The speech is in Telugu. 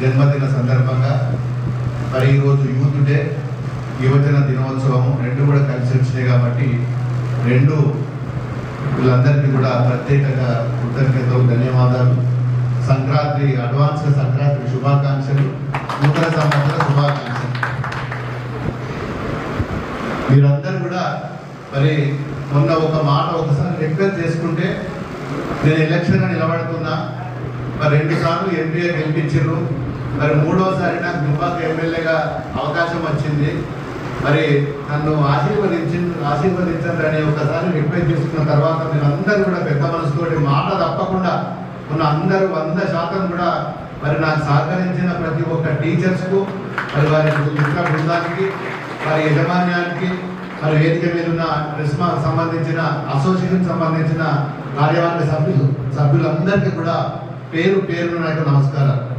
జన్మదిన సందర్భంగా మరి ఈరోజు యూత్ డే యువజన దినోత్సవం రెండు కూడా కలిసి వచ్చినాయి కాబట్టి రెండు వీళ్ళందరికీ కూడా ప్రత్యేకంగా కృతజ్ఞతలు ధన్యవాదాలు. సంక్రాంతి అడ్వాన్స్ సంక్రాంతి శుభాకాంక్షలు నూతన సంవత్సర శుభాకాంక్షలు. మీరందరూ కూడా మరి మొన్న ఒక మాట ఒకసారి రిక్వెస్ట్ చేసుకుంటే నేను ఎలక్షన్ నిలబడుతున్నా. మరి రెండు సార్లు ఎంపీగా గెలిపించారు. మరి మూడోసారి నాకు దుబ్బాక ఎమ్మెల్యేగా అవకాశం వచ్చింది. మరి నన్ను ఆశీర్వదించి ఆశీర్వదించండి ఒకసారి రిక్వెస్ట్ చేసుకున్న తర్వాత మీరు అందరూ కూడా పెద్ద మనసుతోటి మాట తప్పకుండా ఉన్న అందరూ వంద శాతం కూడా మరి నాకు సహకరించిన ప్రతి ఒక్క టీచర్స్కు మరి వారి మిత్ర బృందానికి వారి యజమాన్యానికి మరి వేదిక మీద ఉన్న రిస్మా సంబంధించిన అసోసియేషన్ సంబంధించిన కార్యవర్గ సభ్యులు సభ్యులందరికీ కూడా పేరు పేరున నాకు నమస్కారాలు.